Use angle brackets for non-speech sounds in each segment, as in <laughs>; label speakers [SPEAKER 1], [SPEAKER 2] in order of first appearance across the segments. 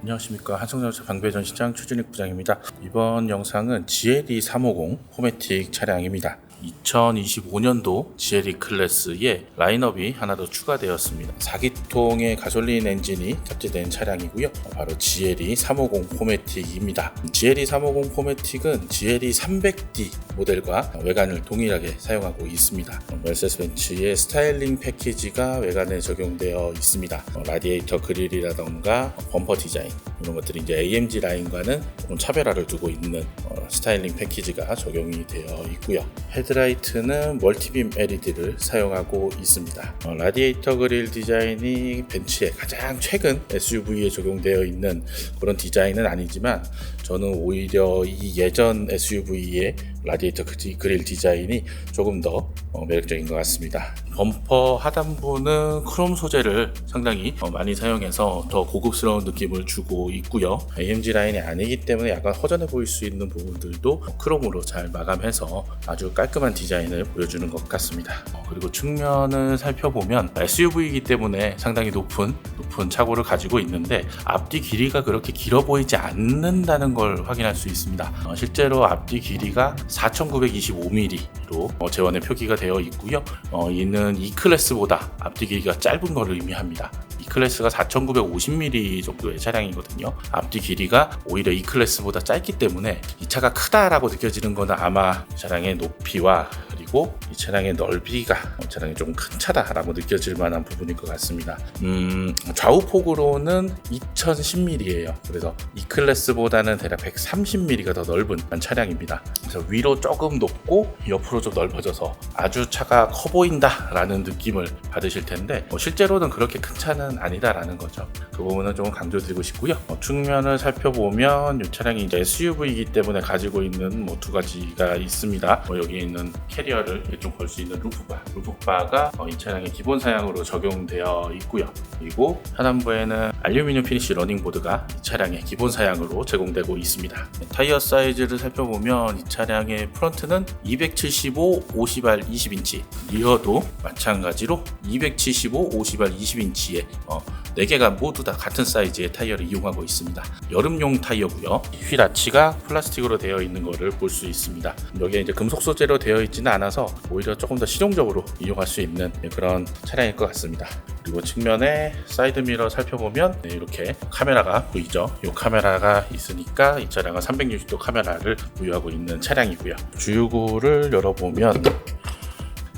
[SPEAKER 1] 안녕하십니까 한성자동차 방배전 시장 추진익 부장입니다. 이번 영상은 GLE 350 포매틱 차량입니다. 2025년도 GLE 클래스에 라인업이 하나 더 추가되었습니다. 4기통의 가솔린 엔진이 탑재된 차량이고요. 바로 GLE 350 포매틱입니다. GLE 350 포매틱은 GLE 300D 모델과 외관을 동일하게 사용하고 있습니다. 멜세스 벤츠의 스타일링 패키지가 외관에 적용되어 있습니다. 어, 라디에이터 그릴이라던가 범퍼 디자인 이런 것들이 이제 AMG 라인과는 차별화를 두고 있는 어, 스타일링 패키지가 적용이 되어 있고요. 헤드 라이트는 멀티빔 LED를 사용하고 있습니다. 어, 라디에이터 그릴 디자인이 벤츠의 가장 최근 SUV에 적용되어 있는 그런 디자인은 아니지만 저는 오히려 이 예전 SUV의 라디에이터 그- 그릴 디자인이 조금 더 어, 매력적인 것 같습니다. 범퍼 하단부는 크롬 소재를 상당히 어, 많이 사용해서 더 고급스러운 느낌을 주고 있고요. AMG 라인이 아니기 때문에 약간 허전해 보일 수 있는 부분들도 크롬으로 잘 마감해서 아주 깔끔한 디자인을 보여주는 것 같습니다. 어, 그리고 측면을 살펴보면 SUV이기 때문에 상당히 높은 높은 차고를 가지고 있는데 앞뒤 길이가 그렇게 길어 보이지 않는다는 걸 확인할 수 있습니다. 어, 실제로 앞뒤 길이가 4,925mm로 어, 재원에 표기가 되어 있고요. 어, 이는 E 클래스보다 앞뒤 길이가 짧은 것을 의미합니다. E 클래스가 4,950mm 정도의 차량이거든요. 앞뒤 길이가 오히려 E 클래스보다 짧기 때문에 이 차가 크다라고 느껴지는 것은 아마 이 차량의 높이와 그리고 이 차량의 넓이가 이 차량이 좀큰 차다라고 느껴질 만한 부분일 것 같습니다. 음, 좌우 폭으로는 2010mm예요. 그래서 E 클래스보다는 대략 130mm가 더 넓은 차량입니다. 그래서 위로 조금 높고 옆으로 좀 넓어져서 아주 차가 커 보인다라는 느낌을 받으실 텐데 뭐 실제로는 그렇게 큰 차는 아니다라는 거죠. 그 부분은 조금 강조드리고 싶고요. 어, 측면을 살펴보면 이 차량이 이제 SUV이기 때문에 가지고 있는 뭐 두 가지가 있습니다. 뭐 여기 있는 캐리어 를좀걸수 있는 루프바, 루프바가 어, 이 차량의 기본 사양으로 적용되어 있고요. 그리고 하단부에는 알루미늄 피니쉬 러닝보드가 이 차량의 기본 사양으로 제공되고 있습니다. 타이어 사이즈를 살펴보면 이 차량의 프런트는 275, 50R 20인치, 리어도 마찬가지로 275, 50R 20인치의 어, 4개가 모두 다 같은 사이즈의 타이어를 이용하고 있습니다. 여름용 타이어고요. 휠 아치가 플라스틱으로 되어 있는 것을 볼 수 있습니다. 여기에 이제 금속 소재로 되어 있지는 않아서 오히려 조금 더 실용적으로 이용할 수 있는 그런 차량일 것 같습니다. 그리고 측면에 사이드 미러 살펴보면 네, 이렇게 카메라가 보이죠. 이 카메라가 있으니까 이 차량은 360도 카메라를 보유하고 있는 차량이고요. 주유구를 열어보면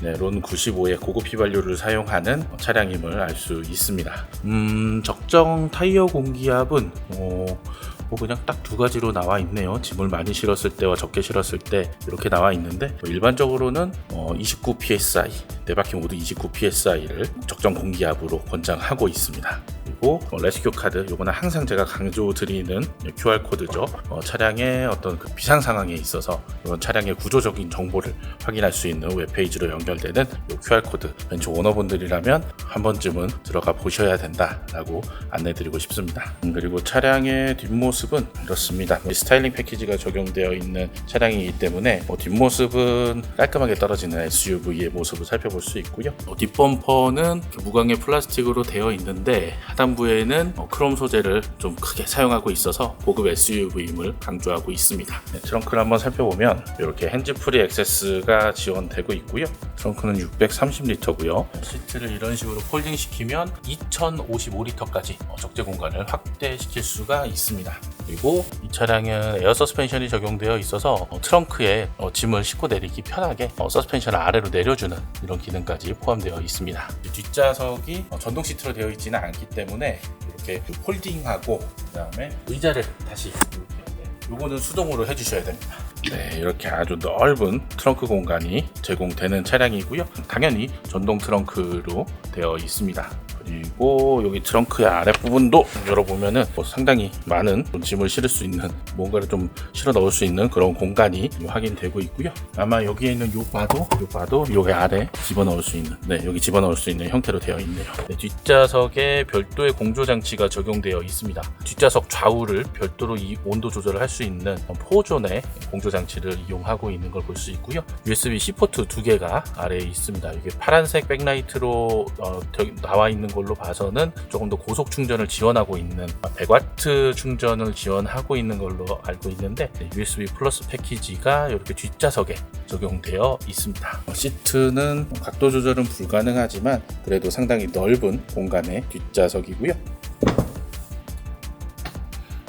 [SPEAKER 1] 네, 론 95의 고급 휘발유를 사용하는 차량임을 알 수 있습니다. 음, 적정 타이어 공기압은 어, 뭐 그냥 딱 두 가지로 나와 있네요. 짐을 많이 실었을 때와 적게 실었을 때 이렇게 나와 있는데 뭐 일반적으로는 어, 29 psi 네 바퀴 모두 29 psi를 적정 공기압으로 권장하고 있습니다. 그리고 어, 레스큐 카드 요거는 항상 제가 강조드리는 QR 코드죠. 어, 차량의 어떤 그 비상 상황에 있어서 이런 차량의 구조적인 정보를 확인할 수 있는 웹페이지로 연결되는 요 QR 코드 벤츠 오너분들이라면 한 번쯤은 들어가 보셔야 된다라고 안내드리고 싶습니다. 음, 그리고 차량의 뒷모습 은 이렇습니다. 이 스타일링 패키지가 적용되어 있는 차량이기 때문에 뭐 뒷모습은 깔끔하게 떨어지는 SUV의 모습을 살펴볼 수 있고요. 어, 뒷범퍼는 무광의 플라스틱으로 되어 있는데 하단부에는 어, 크롬 소재를 좀 크게 사용하고 있어서 고급 SUV임을 강조하고 있습니다. 네, 트렁크를 한번 살펴보면 이렇게 핸즈프리 액세스가 지원되고 있고요. 트렁크는 630리터고요. 시트를 이런 식으로 폴딩 시키면 2055리터까지 어, 적재 공간을 확대시킬 수가 있습니다. 그리고 이 차량은 에어 서스펜션이 적용되어 있어서 어, 트렁크에 어, 짐을 싣고 내리기 편하게 어, 서스펜션을 아래로 내려주는 이런 기능까지 포함되어 있습니다. 이 뒷좌석이 어, 전동 시트로 되어 있지는 않기 때문에 이렇게 그 폴딩하고 그다음에 의자를 다시 이렇게 요거는 수동으로 해주셔야 됩니다. 네, 이렇게 아주 넓은 트렁크 공간이 제공되는 차량이고요. 당연히 전동 트렁크로 되어 있습니다. 그리고 여기 트렁크의 아랫부분도 열어보면은 뭐 상당히 많은 짐을 실을 수 있는 뭔가를 좀 실어 넣을 수 있는 그런 공간이 확인되고 있고요. 아마 여기에 있는 요 바도 요 바도 여기 아래 집어넣을 수 있는 네 여기 집어넣을 수 있는 형태로 되어 있네요. 네, 뒷좌석에 별도의 공조 장치가 적용되어 있습니다. 뒷좌석 좌우를 별도로 이 온도 조절을 할 수 있는 포존의 공조 장치를 이용하고 있는 걸 볼 수 있고요. USB-C 포트 두 개가 아래에 있습니다. 이게 파란색 백라이트로 어, 되- 나와 있는 걸로 봐서는 조금 더 고속 충전을 지원하고 있는 100와트 충전을 지원하고 있는 걸로 알고 있는데 USB 플러스 패키지가 이렇게 뒷좌석에 적용되어 있습니다. 어, 시트는 각도 조절은 불가능하지만 그래도 상당히 넓은 공간의 뒷좌석이고요.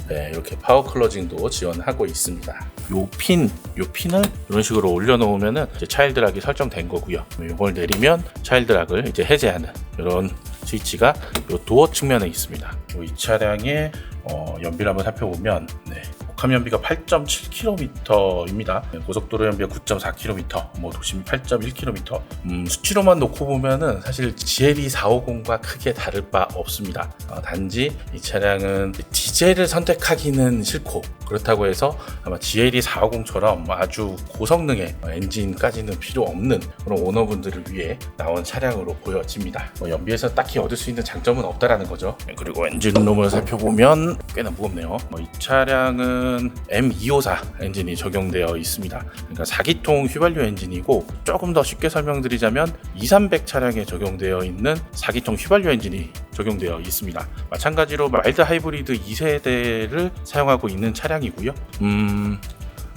[SPEAKER 1] 네, 이렇게 파워 클러징도 지원하고 있습니다. 요 핀, 요 핀을 이런 식으로 올려놓으면은 차일드락이 설정된 거고요. 이걸 내리면 차일드락을 이제 해제하는 이런 스위치가 요 도어 측면에 있습니다. 요이 차량의 어, 연비를 한번 살펴보면 네, 복합 연비가 8.7km입니다. 고속도로 연비가 9.4km, 뭐 도심이 8.1km. 음, 수치로만 놓고 보면은 사실 GLE 450과 크게 다를 바 없습니다. 어, 단지 이 차량은 디젤을 선택하기는 싫고 그렇다고 해서 아마 GLE 450처럼 아주 고성능의 엔진까지는 필요 없는 그런 오너분들을 위해 나온 차량으로 보여집니다. 뭐 연비에서 딱히 얻을 수 있는 장점은 없다라는 거죠. 네, 그리고 엔진룸을 살펴보면 꽤나 무겁네요. 뭐 이 차량은 M254 엔진이 적용되어 있습니다. 그러니까 4기통 휘발유 엔진이고 조금 더 쉽게 설명드리자면 2300 차량에 적용되어 있는 4기통 휘발유 엔진이 적용되어 있습니다. 마찬가지로 마일드 하이브리드 2세대를 사용하고 있는 차량이고요. 음,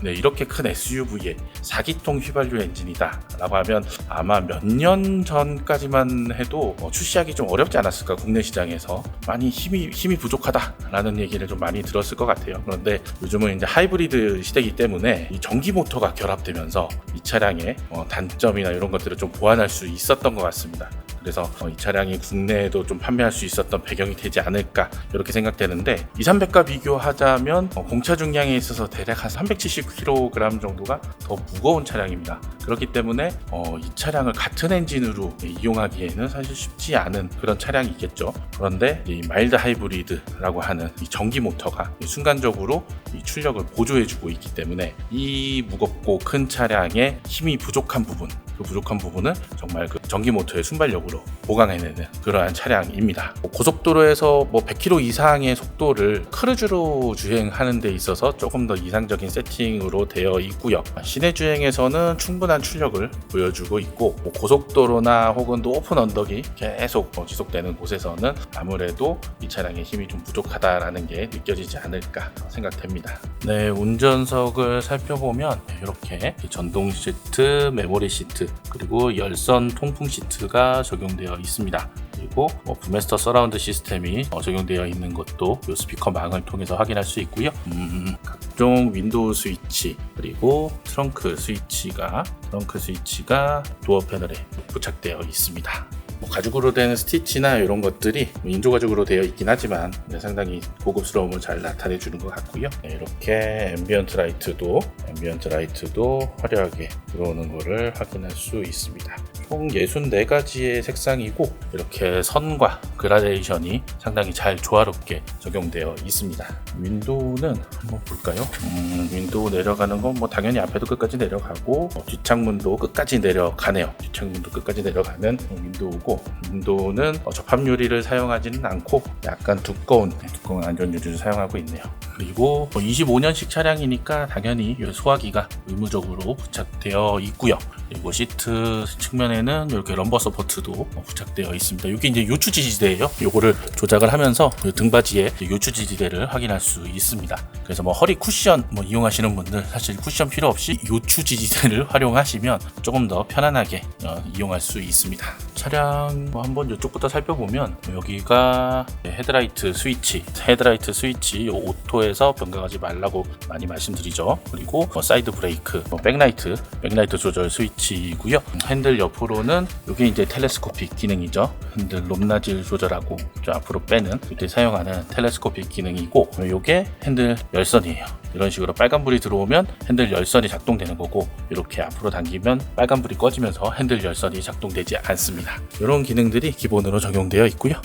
[SPEAKER 1] 네, 이렇게 큰 SUV에 4기통 휘발유 엔진이다 라고 하면 아마 몇 년 전까지만 해도 어, 출시하기 좀 어렵지 않았을까 국내 시장에서 많이 힘이 힘이 부족하다 라는 얘기를 좀 많이 들었을 것 같아요 그런데 요즘은 이제 하이브리드 시대이기 때문에 이 전기 모터가 결합되면서 이 차량의 어, 단점이나 이런 것들을 좀 보완할 수 있었던 것 같습니다 그래서 어, 이 차량이 국내에도 좀 판매할 수 있었던 배경이 되지 않을까 이렇게 생각되는데 2, 300과 비교하자면 어, 공차 중량에 있어서 대략 한 370kg 정도가 더 무거운 차량입니다. 그렇기 때문에 어, 이 차량을 같은 엔진으로 이용하기에는 사실 쉽지 않은 그런 차량이겠죠. 그런데 이 마일드 하이브리드라고 하는 이 전기 모터가 이 순간적으로 이 출력을 보조해주고 있기 때문에 이 무겁고 큰 차량의 힘이 부족한 부분 그 부족한 부분은 정말 그 전기 모터의 순발력으로 보강해내는 그러한 차량입니다. 뭐 고속도로에서 뭐 100km 이상의 속도를 크루즈로 주행하는 데 있어서 조금 더 이상적인 세팅으로 되어 있고요. 시내 주행에서는 충분한 출력을 보여주고 있고 뭐 고속도로나 혹은 또 오픈 언덕이 계속 뭐 지속되는 곳에서는 아무래도 이 차량의 힘이 좀 부족하다라는 게 느껴지지 않을까 생각됩니다. 네, 운전석을 살펴보면 이렇게 전동 시트, 메모리 시트, 그리고 열선 통풍 시트가 적용되어 있습니다. 그리고 뭐 부메스터 서라운드 시스템이 어, 적용되어 있는 것도 이 스피커 망을 통해서 확인할 수 있고요. 음, 각종 윈도우 스위치 그리고 트렁크 스위치가 트렁크 스위치가 도어 패널에 부착되어 있습니다. 뭐 가죽으로 된 스티치나 이런 것들이 뭐 인조 가죽으로 되어 있긴 하지만 네, 상당히 고급스러움을 잘 나타내 주는 것 같고요. 네, 이렇게 앰비언트 라이트도 앰비언트 라이트도 화려하게 들어오는 것을 확인할 수 있습니다. 총 64가지의 색상이고 이렇게 선과 그라데이션이 상당히 잘 조화롭게 적용되어 있습니다. 윈도우는 한번 볼까요? 음, 윈도우 내려가는 건 뭐 당연히 앞에도 끝까지 내려가고 어, 뒷창문도 끝까지 내려가네요. 뒷창문도 끝까지 내려가는 윈도우고 윈도우는 어, 접합 유리를 사용하지는 않고 약간 두꺼운 네, 두꺼운 안전 유리를 사용하고 있네요. 그리고 25년식 차량이니까 당연히 이 소화기가 의무적으로 부착되어 있고요. 그리고 시트 측면에는 이렇게 럼버 서포트도 부착되어 있습니다. 이게 이제 요추 지지대예요. 요거를 조작을 하면서 이 등받이에 요추 지지대를 확인할 수 있습니다. 그래서 뭐 허리 쿠션 뭐 이용하시는 분들 사실 쿠션 필요 없이 요추 지지대를 <laughs> 활용하시면 조금 더 편안하게 어, 이용할 수 있습니다. 차량 뭐 한번 이쪽부터 살펴보면 여기가 헤드라이트 스위치, 헤드라이트 스위치 요 오토에서 변경하지 말라고 많이 말씀드리죠. 그리고 뭐 사이드 브레이크, 뭐 백라이트, 백라이트 조절 스위치이고요. 핸들 옆으로는 이게 이제 텔레스코픽 기능이죠. 핸들 높낮이를 조절하고 좀 앞으로 빼는 이때 사용하는 텔레스코픽 기능이고 이게 핸들 열선이에요. 이런 식으로 빨간불이 들어오면 핸들 열선이 작동되는 거고 이렇게 앞으로 당기면 빨간불이 꺼지면서 핸들 열선이 작동되지 않습니다. 이런 기능들이 기본으로 적용되어 있고요.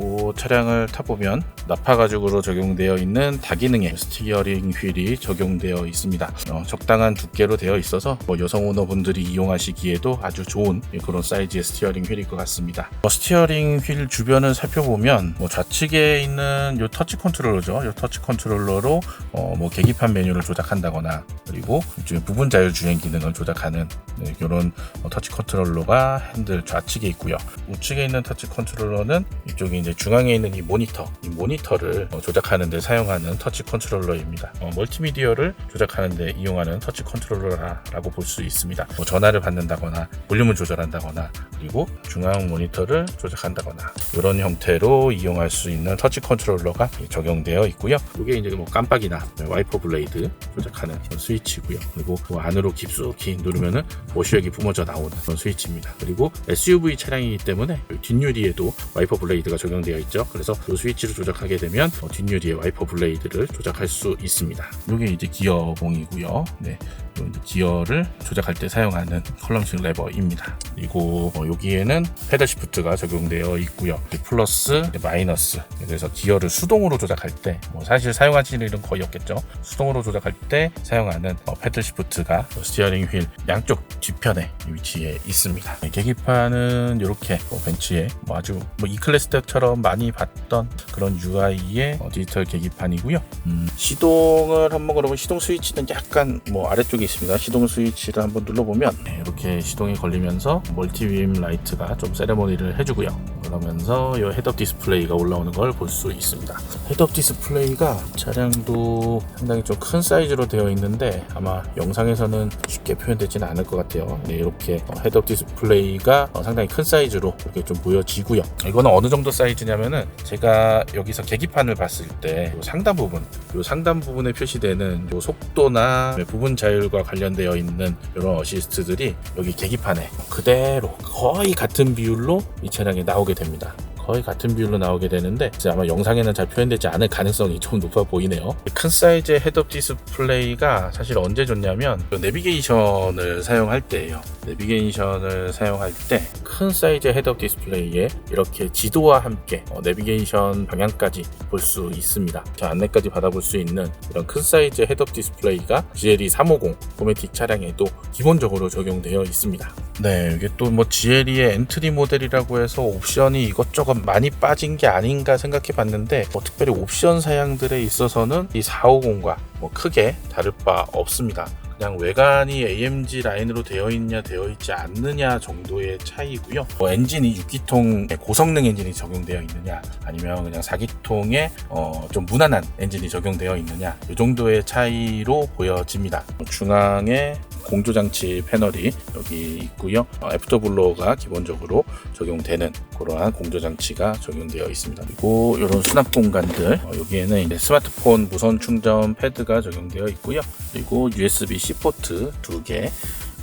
[SPEAKER 1] 그리고 차량을 타보면 나파 가죽으로 적용되어 있는 다기능의 스티어링 휠이 적용되어 있습니다. 어, 적당한 두께로 되어 있어서 뭐 여성 오너분들이 이용하시기에도 아주 좋은 그런 사이즈의 스티어링 휠일 것 같습니다. 어, 스티어링 휠 주변을 살펴보면 뭐 좌측에 있는 이 터치 컨트롤러죠. 이 터치 컨트롤러로 어, 뭐 계기판 메뉴를 조작한다거나 그리고 부분 자율 주행 기능을 조작하는 네, 이런 터치 컨트롤러가 핸들 좌측에 있고요. 우측에 있는 터치 컨트롤러는 이쪽에 이제 중앙에 있는 이 모니터, 이 모니터를 어, 조작하는 데 사용하는 터치 컨트롤러입니다. 어, 멀티미디어를 조작하는 데 이용하는 터치 컨트롤러라고 볼 수 있습니다. 뭐 전화를 받는다거나 볼륨을 조절한다거나 그리고 중앙 모니터를 조작한다거나 이런 형태로 이용할 수 있는 터치 컨트롤러가 적용되어 있고요. 이게 이제 뭐 깜빡이나 와이퍼 블레이드 조작하는 스위치고요. 그리고 그 안으로 깊숙이 누르면은 워시액이 뿜어져 나오는 그런 스위치입니다. 그리고 SUV 차량이기 때문에 뒷유리에도 와이퍼 블레이드가 적용 되어 있죠. 그래서 이 스위치를 조작하게 되면 어, 뒷유리에 와이퍼 블레이드를 조작할 수 있습니다. 이게 이제 기어봉이고요. 네. 요 이제 기어를 조작할 때 사용하는 컬럼식 레버입니다. 그리고 어, 여기에는 페달 시프트가 적용되어 있고요. 플러스, 마이너스. 그래서 기어를 수동으로 조작할 때, 뭐 사실 사용하시는 일은 거의 없겠죠. 수동으로 조작할 때 사용하는 어, 패들 시프트가 스티어링 휠 양쪽 뒤편에 위치해 있습니다. 네, 계기판은 이렇게 뭐 벤츠에 뭐 아주 뭐 E클래스 때처럼 많이 봤던 그런 UI의 어, 디지털 계기판이고요. 음, 시동을 한번 그러면 시동 스위치는 약간 뭐 아래쪽에 있습니다. 시동 스위치를 한번 눌러보면 네, 이렇게 시동이 걸리면서 멀티빔 라이트가 좀 세레모니를 해주고요. 그러면서 이 헤드업 디스플레이가 올라오는 걸 볼 수 있습니다. 헤드업 디스플레이가 차량도 상당히 좀 큰 사이즈로 되어 있는데 아마 영상에서는 쉽게 표현되지는 않을 것 같아요. 네, 이렇게 어, 헤드업 디스플레이가 어, 상당히 큰 사이즈로 이렇게 좀 보여지고요. 이거는 어느 정도 사이즈냐면은 제가 여기서 계기판을 봤을 때요 상단 부분, 요 상단 부분에 표시되는 요 속도나 부분 자율 과 관련되어 있는 이런 어시스트들이 여기 계기판에 그대로 거의 같은 비율로 이 차량에 나오게 됩니다. 거의 같은 비율로 나오게 되는데 아마 영상에는 잘 표현되지 않을 가능성이 좀 높아 보이네요. 큰 사이즈의 헤드업 디스플레이가 사실 언제 좋냐면 그 내비게이션을 사용할 때예요. 내비게이션을 사용할 때 큰 사이즈의 헤드업 디스플레이에 이렇게 지도와 함께 어, 내비게이션 방향까지 볼 수 있습니다. 저 안내까지 받아볼 수 있는 이런 큰 사이즈의 헤드업 디스플레이가 GLE 350 포매틱 차량에도 기본적으로 적용되어 있습니다. 네, 이게 또 뭐 GLE의 엔트리 모델이라고 해서 옵션이 이것저것 많이 빠진 게 아닌가 생각해 봤는데 뭐 특별히 옵션 사양들에 있어서는 이 450과 뭐 크게 다를 바 없습니다. 그냥 외관이 AMG 라인으로 되어 있냐 되어 있지 않느냐 정도의 차이고요. 뭐 엔진이 6기통 고성능 엔진이 적용되어 있느냐 아니면 그냥 4기통에 어, 좀 무난한 엔진이 적용되어 있느냐 이 정도의 차이로 보여집니다. 중앙에 공조장치 패널이 여기 있고요. 어, 애프터블로어가 기본적으로 적용되는 그러한 공조장치가 적용되어 있습니다. 그리고 이런 수납 공간들 어, 여기에는 스마트폰 무선 충전 패드가 적용되어 있고요. 그리고 USB-C 포트 두 개.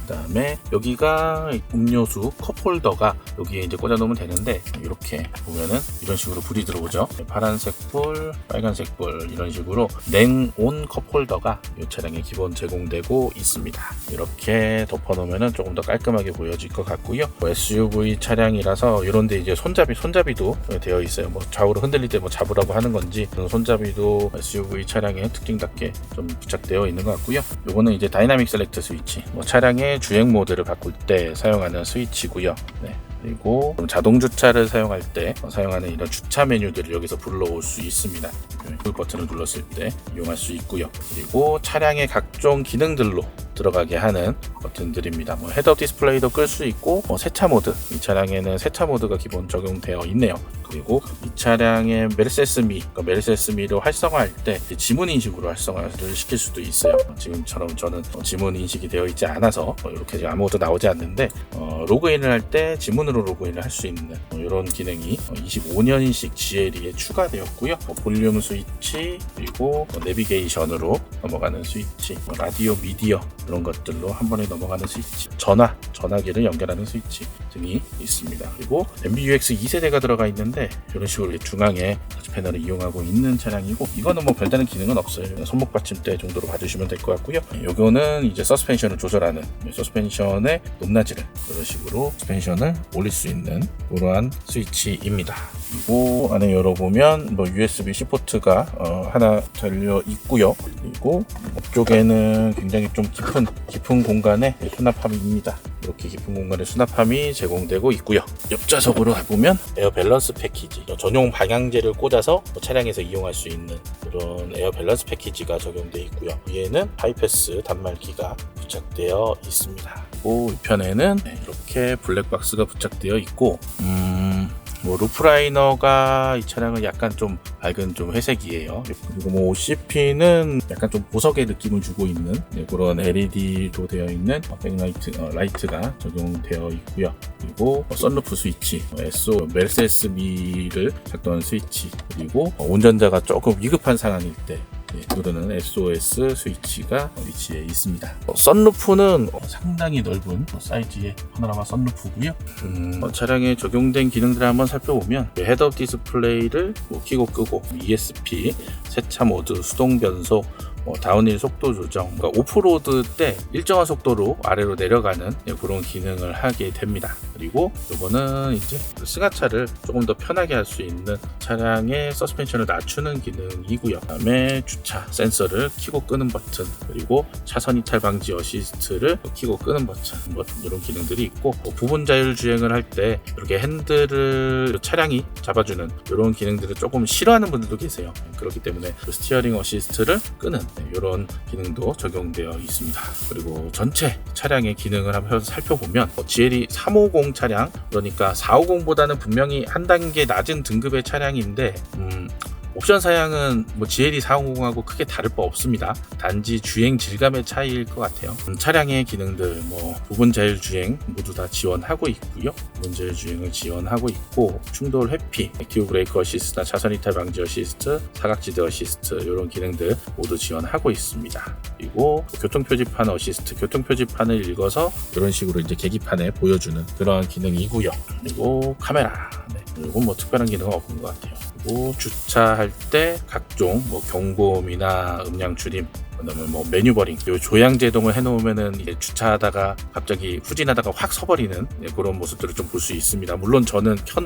[SPEAKER 1] 그다음에 여기가 음료수 컵홀더가 여기에 이제 꽂아 놓으면 되는데 이렇게 보면은 이런 식으로 불이 들어오죠. 파란색 불, 빨간색 불 이런 식으로 냉온 컵홀더가 이 차량에 기본 제공되고 있습니다. 이렇게 덮어 놓으면은 조금 더 깔끔하게 보여질 것 같고요. 뭐 SUV 차량이라서 이런데 이제 손잡이 손잡이도 되어 있어요. 뭐 좌우로 흔들릴 때 뭐 잡으라고 하는 건지 손잡이도 SUV 차량의 특징답게 좀 부착되어 있는 것 같고요. 요거는 이제 다이나믹 셀렉트 스위치, 뭐 차량의 주행 모드를 바꿀 때 사용하는 스위치고요. 네. 그리고 자동 주차를 사용할 때 사용하는 이런 주차 메뉴들을 여기서 불러올 수 있습니다. 그 버튼을 눌렀을 때 이용할 수 있고요. 그리고 차량의 각종 기능들로 들어가게 하는 버튼들입니다. 뭐 헤드업 디스플레이도 끌 수 있고 뭐 세차 모드 이 차량에는 세차 모드가 기본 적용되어 있네요. 그리고 이 차량의 메르세스 미 그러니까 메르세스 미를 활성화할 때 지문 인식으로 활성화를 시킬 수도 있어요. 지금처럼 저는 어, 지문 인식이 되어 있지 않아서 어, 이렇게 아무것도 나오지 않는데 어, 로그인을 할 때 지문으로 로그인을 할 수 있는 이런 기능이 25년식 GLE에 추가되었고요. 뭐 볼륨 스위치 그리고 뭐 내비게이션으로 넘어가는 스위치, 뭐 라디오 미디어 이런 것들로 한 번에 넘어가는 스위치, 전화, 전화기를 연결하는 스위치 등이 있습니다. 그리고 MBUX 2세대가 들어가 있는데 이런 식으로 중앙에 패널을 이용하고 있는 차량이고 이거는 뭐 별다른 기능은 없어요. 손목 받침대 정도로 봐주시면 될 것 같고요. 요거는 이제 서스펜션을 조절하는 서스펜션의 높낮이를 그런 식으로 서스펜션을 올릴 수 있는 그러한 스위치입니다. 그리고 안에 열어보면 뭐 USB-C 포트가 어, 하나 달려 있고요. 그리고 앞쪽에는 굉장히 좀 깊은 깊은 공간에 수납함입니다. 이렇게 깊은 공간에 수납함이 제공되고 있고요. 옆좌석으로 가보면 에어 밸런스 패키지 전용 방향제를 꽂아서 뭐 차량에서 이용할 수 있는 그런 에어 밸런스 패키지가 적용되어 있고요. 위에는 하이패스 단말기가 부착되어 있습니다. 그리고 우편에는 이렇게 블랙박스가 부착되어 있고 음, 뭐 루프라이너가 이 차량은 약간 좀 밝은 좀 회색이에요. 그리고 뭐 CP는 약간 좀 보석의 느낌을 주고 있는 네, 그런 LED로 되어 있는 백라이트 어, 라이트가 적용되어 있고요. 그리고 뭐 썬루프 스위치, 뭐 SO 메르세스미를 작동하는 스위치, 그리고 어, 운전자가 조금 위급한 상황일 때 네, 누르는 SOS 스위치가 위치해 있습니다. 어, 썬루프는 어, 상당히 넓은 어, 사이즈의 파노라마 썬루프고요. 음, 어, 차량에 적용된 기능들을 한번 살펴보면 그 헤드업 디스플레이를 뭐 켜고 끄고 ESP, 세차 모드, 수동 변속, 뭐 다운힐 속도 조정, 그러니까 오프로드 때 일정한 속도로 아래로 내려가는 네, 그런 기능을 하게 됩니다. 그리고 이거는 이제 승하차를 조금 더 편하게 할 수 있는 차량의 서스펜션을 낮추는 기능이고요. 그다음에 주차 센서를 켜고 끄는 버튼, 그리고 차선 이탈 방지 어시스트를 켜고 끄는 버튼, 뭐 이런 기능들이 있고 뭐 부분 자율 주행을 할 때 이렇게 핸들을 차량이 잡아주는 이런 기능들을 조금 싫어하는 분들도 계세요. 그렇기 때문에 그 스티어링 어시스트를 끄는 이런 기능도 적용되어 있습니다. 그리고 전체 차량의 기능을 한번 살펴보면 뭐 GLE 350 차량 그러니까 450보다는 분명히 한 단계 낮은 등급의 차량인데 음, 옵션 사양은 뭐 GLE 450하고 크게 다를 바 없습니다. 단지 주행 질감의 차이일 것 같아요. 음, 차량의 기능들, 뭐 부분 자율 주행 모두 다 지원하고 있고요. 부분 자율 주행을 지원하고 있고 충돌 회피, 액티브 브레이크 어시스트나 차선 이탈 방지 어시스트, 사각지대 어시스트 이런 기능들 모두 지원하고 있습니다. 그리고 교통 표지판 어시스트, 교통 표지판을 읽어서 이런 식으로 이제 계기판에 보여주는 그런 기능이고요. 그리고 카메라, 네. 그리고 뭐 특별한 기능은 없는 것 같아요. 주차할 때 각종 뭐 경고음이나 음량 줄임 그다음에 뭐 메뉴버링, 요 조향 제동을 해놓으면은 주차하다가 갑자기 후진하다가 확 서버리는 예, 그런 모습들을 좀 볼 수 있습니다. 물론 저는 켜,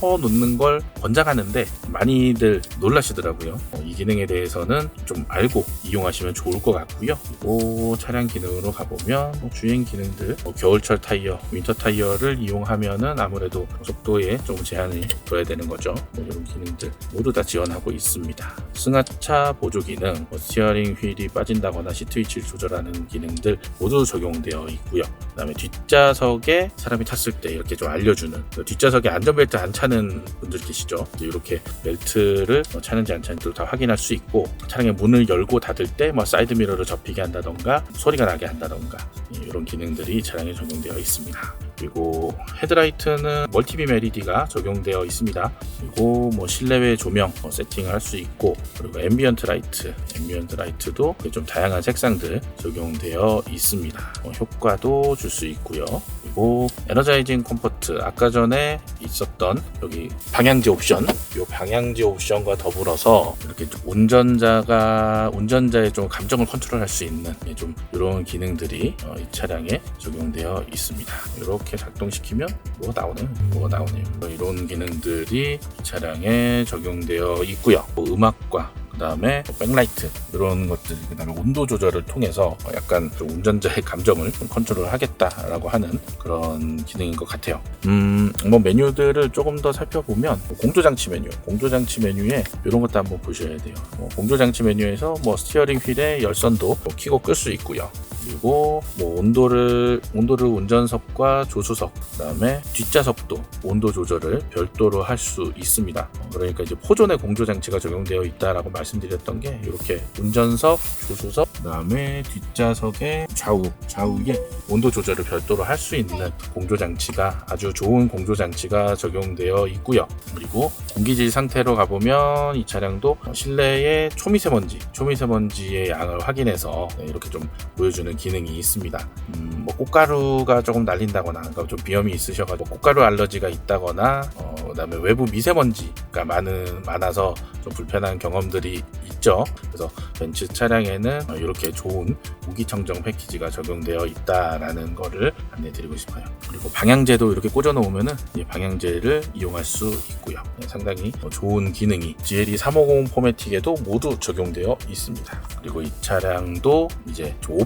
[SPEAKER 1] 켜 놓는 걸 권장하는데 많이들 놀라시더라고요. 어, 이 기능에 대해서는 좀 알고 이용하시면 좋을 것 같고요. 그리고 차량 기능으로 가보면 뭐 주행 기능들, 뭐 겨울철 타이어, 윈터 타이어를 이용하면은 아무래도 속도에 좀 제한을 둬야 되는 거죠. 뭐 이런 기능들 모두 다 지원하고 있습니다. 승하차 보조 기능, 뭐 스티어링 휠이 빠진다거나 시트 위치를 조절하는 기능들 모두 적용되어 있고요. 그 다음에 뒷좌석에 사람이 탔을 때 이렇게 좀 알려주는 그 뒷좌석에 안전벨트 안 차는 분들 계시죠. 이렇게 벨트를 뭐 차는지 안 차는지 다 확인할 수 있고 차량의 문을 열고 닫을 때 뭐 사이드 미러를 접히게 한다던가 소리가 나게 한다던가 이런 기능들이 차량에 적용되어 있습니다. 그리고 헤드라이트는 멀티빔 LED가 적용되어 있습니다. 그리고 뭐 실내외 조명 뭐 세팅할 수 있고 그리고 앰비언트 라이트, 앰비언트 라이트도 좀 다양한 색상들 적용되어 있습니다. 뭐 효과도 줄 수 있고요. 그리고 에너자이징 컴포트 아까 전에 있었던 여기 방향제 옵션 이 방향제 옵션과 더불어서 이렇게 좀 운전자가 운전자의 좀 감정을 컨트롤할 수 있는 예, 좀 이런 기능들이 어, 이 차량에 적용되어 있습니다. 이렇게 작동시키면 뭐가 나오네요. 뭐가 나오네요. 뭐 이런 기능들이 이 차량에 적용되어 있고요. 뭐 음악과 그 다음에 백라이트 이런 것들 그 다음에 온도 조절을 통해서 약간 좀 운전자의 감정을 좀 컨트롤 하겠다라고 하는 그런 기능인 것 같아요. 음 뭐 메뉴들을 조금 더 살펴보면 뭐 공조장치 메뉴 공조장치 메뉴에 이런 것도 한번 보셔야 돼요. 뭐 공조장치 메뉴에서 뭐 스티어링 휠의 열선도 뭐 키고 끌 수 있고요 그리고 뭐 온도를 온도를 운전석과 조수석 그다음에 뒷좌석도 온도 조절을 별도로 할 수 있습니다. 그러니까 이제 포존의 공조 장치가 적용되어 있다라고 말씀드렸던 게 이렇게 운전석, 조수석 그다음에 뒷좌석의 좌우 좌우에 온도 조절을 별도로 할 수 있는 공조 장치가 아주 좋은 공조 장치가 적용되어 있고요. 그리고 공기질 상태로 가보면 이 차량도 실내의 초미세먼지, 초미세먼지의 양을 확인해서 네, 이렇게 좀 보여주는 만드는 기능이 있습니다. 음, 뭐 꽃가루가 조금 날린다거나 그러니까 좀 비염이 있으셔가지고 꽃가루 알러지가 있다거나 어, 그다음에 외부 미세먼지가 많은 많아서 좀 불편한 경험들이 있죠. 그래서 벤츠 차량에는 어, 이렇게 좋은 공기청정 패키지가 적용되어 있다라는 거를 안내드리고 싶어요. 그리고 방향제도 이렇게 꽂아 놓으면은 이 방향제를 이용할 수 있고요. 네, 상당히 어, 좋은 기능이 GLE 350 포매틱에도 모두 적용되어 있습니다. 그리고 이 차량도 이제 좀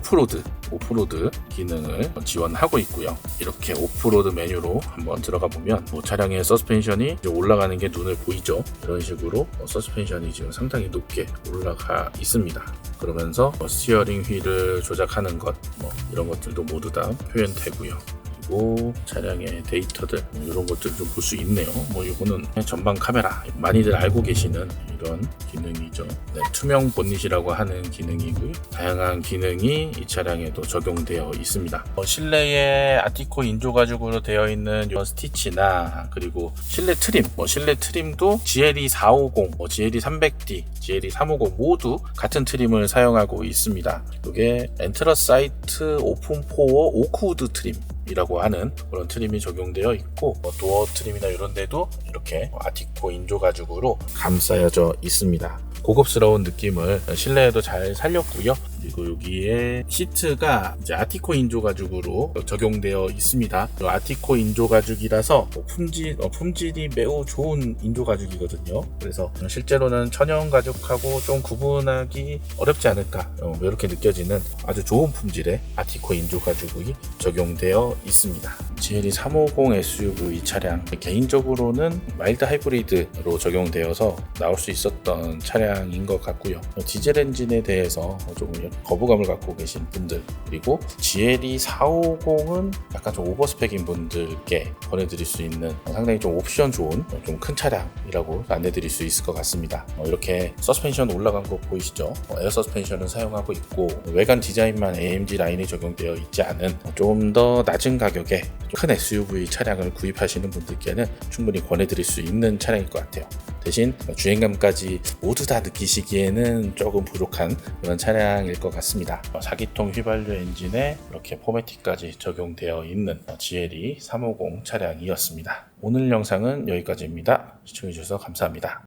[SPEAKER 1] 오프로드 오프로드 기능을 지원하고 있고요. 이렇게 오프로드 메뉴로 한번 들어가 보면 뭐 차량의 서스펜션이 올라가는 게 눈에 보이죠. 이런 식으로 어, 서스펜션이 지금 상당히 높게 올라가 있습니다. 그러면서 뭐 스티어링 휠을 조작하는 것, 뭐 이런 것들도 모두 다 표현되고요. 그리고 차량의 데이터들 뭐 이런 것들 좀 볼 수 있네요. 뭐 이거는 전방 카메라 많이들 알고 계시는 이런 기능이죠. 네, 투명 본닛이라고 하는 기능이고요. 다양한 기능이 이 차량에도 적용되어 있습니다. 어, 실내에 아티코 인조 가죽으로 되어 있는 이런 스티치나 그리고 실내 트림, 뭐 실내 트림도 GLE 450, 뭐 GLE 300D, GLE 350 모두 같은 트림을 사용하고 있습니다. 이게 엔트러사이트 오픈 포어 오크우드 트림 이라고 하는 그런 트림이 적용되어 있고 뭐 도어 트림이나 이런 데도 이렇게 아티코 인조 가죽으로 감싸여져 있습니다. 고급스러운 느낌을 실내에도 잘 살렸고요. 그리고 여기에 시트가 이제 아티코 인조 가죽으로 적용되어 있습니다. 이 아티코 인조 가죽이라서 뭐 품질 어, 품질이 매우 좋은 인조 가죽이거든요. 그래서 실제로는 천연 가죽하고 좀 구분하기 어렵지 않을까 어, 이렇게 느껴지는 아주 좋은 품질의 아티코 인조 가죽이 적용되어 있습니다. GLE 350 SUV 차량 개인적으로는 마일드 하이브리드로 적용되어서 나올 수 있었던 차량인 것 같고요. 디젤 엔진에 대해서 조금 거부감을 갖고 계신 분들 그리고 GLE 450은 약간 좀 오버스펙인 분들께 권해드릴 수 있는 상당히 좀 옵션 좋은 좀 큰 차량이라고 안내드릴 수 있을 것 같습니다. 어, 이렇게 서스펜션 올라간 거 보이시죠? 어, 에어 서스펜션을 사용하고 있고 외관 디자인만 AMG 라인이 적용되어 있지 않은 좀 더 낮은 가격에 큰 SUV 차량을 구입하시는 분들께는 충분히 권해드릴 수 있는 차량일 것 같아요. 대신 주행감까지 모두 다 느끼시기에는 조금 부족한 그런 차량일 것 같습니다. 4기통 휘발유 엔진에 이렇게 포매틱까지 적용되어 있는 GLE 350 차량이었습니다. 오늘 영상은 여기까지입니다. 시청해주셔서 감사합니다.